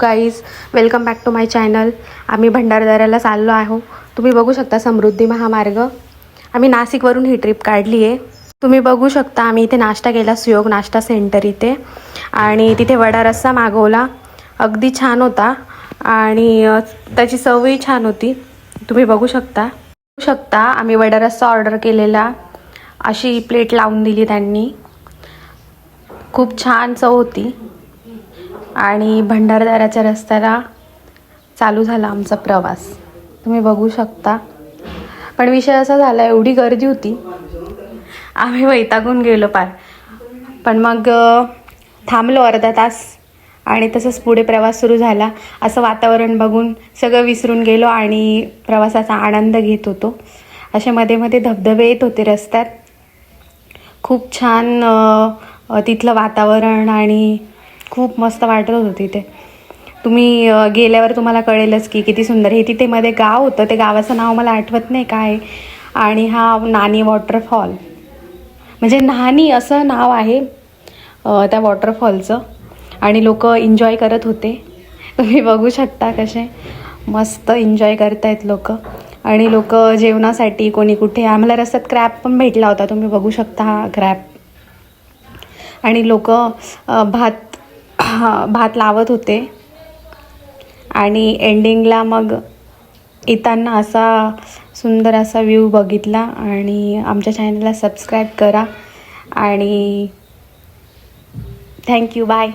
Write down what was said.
Guys welcome back to my channel आम्ही भंडारदऱ्याला चाललो आहो. तुम्ही बघू शकता समृद्धी महामार्ग. आम्ही नाशिकवरून ही ट्रिप काढली आहे. तुम्ही बघू शकता आम्ही इथे नाश्ता केला सुयोग नाश्ता सेंटर इथे. आणि तिथे वडा रस्सा मागवला. अगदी छान होता. आणि त्याची चवही छान होती. तुम्ही बघू शकता. बघू शकता आम्ही वडा रस्सा ऑर्डर केलेला. अशी प्लेट लावून दिली त्यांनी. खूप छान चव होती. आणि भंडारदाराच्या रस्त्याला चालू झाला आमचा प्रवास. तुम्ही बघू शकता. पण विषय असा झाला एवढी गर्दी होती. आम्ही वैतागून गेलो पार. पण मग थांबलो अर्धा तास आणि तसंच पुढे प्रवास सुरू झाला. असं वातावरण बघून सगळं विसरून गेलो आणि प्रवासाचा आनंद घेत होतो. असे मध्ये मध्ये धबधबे येत होते रस्त्यात. खूप छान तिथलं वातावरण आणि खूप मस्त वाटत होतं तिथे. तुम्ही गेल्यावर तुम्हाला कळेलच की किती सुंदर. हे तिथे मध्ये गाव होतं. ते गावाचं नाव मला आठवत नाही काय. आणि हा नानी वॉटरफॉल. म्हणजे नानी असं नाव आहे त्या वॉटरफॉलचं. आणि लोक एन्जॉय करत होते. तुम्ही बघू शकता कसे मस्त एन्जॉय करतायत लोक. आणि लोक जेवणासाठी कोणी कुठे. आम्हाला रस्त्यात क्रॅप पण भेटला होता. तुम्ही बघू शकता हा क्रॅप आणि लोक भात भा भात लावत होते. आणि एंडिंगला मग येताना असा सुंदर असा व्ह्यू बघितला आणि आमच्या चॅनलला सबस्क्राईब करा. आणि थँक्यू बाय